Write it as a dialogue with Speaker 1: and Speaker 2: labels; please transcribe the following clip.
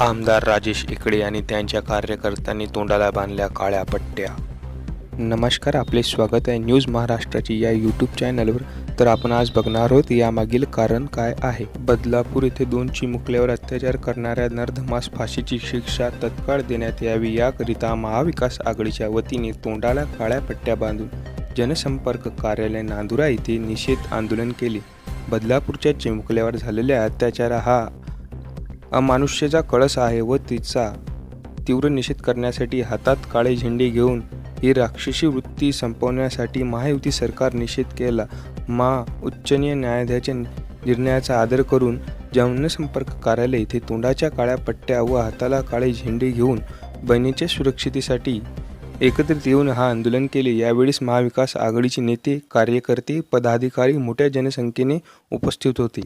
Speaker 1: आमदार राजेश इकडे आणि त्यांच्या कार्यकर्त्यांनी तोंडाला बांधल्या काळ्या पट्ट्या. नमस्कार आपले स्वागत आहे न्यूज महाराष्ट्राची या यूट्यूब चॅनलवर तर आपण आज बघणार आहोत यामागील कारण काय आहे? बदलापूर येथे दोन चिमुकल्यावर अत्याचार करणाऱ्या नरधमास फाशीची शिक्षा तत्काळ देण्यात यावी याकरिता महाविकास आघाडीच्या वतीने तोंडाला काळ्या पट्ट्या बांधून जनसंपर्क कार्यालय नांदुरा येथे निषेध आंदोलन केले. बदलापूरच्या चिमुकल्यावर झालेल्या अत्याचार हा अमानुष्याचा कळस आहे व तिचा तीव्र निषेध करण्यासाठी हातात काळे झेंडे घेऊन ही राक्षसी वृत्ती संपवण्यासाठी महायुती सरकार निषेध केला. मा उच्चनीय न्यायालयाच्या निर्णयाचा आदर करून जनसंपर्क कार्यालय येथे तोंडाच्या काळ्या पट्ट्या व हाताला काळे झेंडे घेऊन बहिणीच्या सुरक्षितेसाठी एकत्रित येऊन हा आंदोलन केले. यावेळेस महाविकास आघाडीचे नेते कार्यकर्ते पदाधिकारी मोठ्या जनसंख्येने उपस्थित होते.